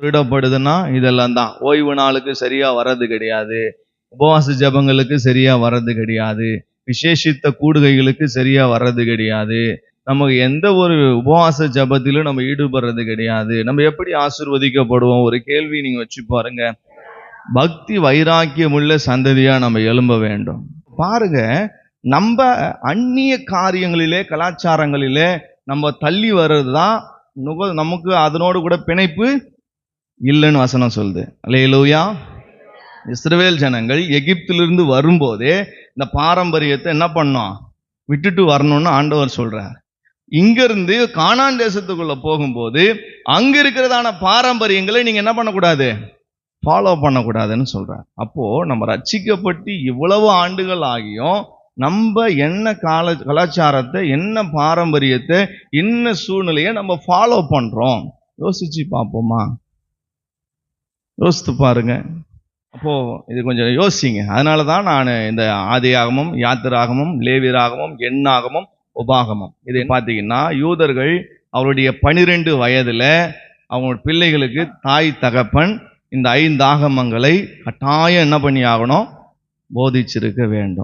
திருடப்படுதுன்னா இதெல்லாம் தான். ஓய்வு நாளுக்கு சரியா வர்றது கிடையாது. உபவாச ஜெபங்களுக்கு சரியா வர்றது கிடையாது. விசேஷித்த கூடுகைகளுக்கு சரியா வர்றது கிடையாது. நமக்கு எந்த ஒரு உபவாச ஜெபத்திலும் நம்ம ஈடுபடுறது கிடையாது. நம்ம எப்படி ஆசிர்வதிக்கப்படுவோம்? ஒரு கேள்வி நீங்க வச்சு பாருங்க. பக்தி வைராக்கியமுள்ள சந்ததியா நம்ம எழும்ப வேண்டும். பாருங்க நம்ம அந்நிய காரியங்களிலே கலாச்சாரங்களிலே நம்ம தள்ளி வர்றது தான் நுக நமக்கு அதனோடு கூட பிணைப்பு இல்லைன்னு வசனம் சொல்லுது. அலையலூயா இஸ்ரவேல் ஜனங்கள் எகிப்திலிருந்து வரும்போதே இந்த பாரம்பரியத்தை என்ன பண்ணோம்? விட்டுட்டு வரணும்னு ஆண்டவர் சொல்றார். இங்கிருந்து காணான் தேசத்துக்குள்ள போகும்போது அங்க இருக்கிறதான பாரம்பரியங்களை நீங்க என்ன பண்ணக்கூடாது? ஃபாலோ பண்ணக்கூடாதுன்னு சொல்றார். அப்போ நம்ம ரட்சிக்கப்பட்டு இவ்வளவு ஆண்டுகள் ஆகியும் நம்ம என்ன கால கலாச்சாரத்தை என்ன பாரம்பரியத்தை என்ன சூழ்நிலையை நம்ம ஃபாலோ பண்றோம்? யோசிச்சு பார்ப்போமா? யோசித்து பாருங்க. அப்போ இது கொஞ்சம் யோசிங்க. அதனால தான் நான் இந்த ஆதியாகமும் யாத்திராகமும் லேவியராகமும் எண்ணாகமும் உபாகமம். இது பார்த்தீங்கன்னா யூதர்கள் அவருடைய பனிரெண்டு வயதுல அவங்க பிள்ளைகளுக்கு தாய் தகப்பன் இந்த ஐந்து ஆகமங்களை கட்டாயம் என்ன பண்ணி ஆகணும் போதிச்சிருக்க வேண்டும்.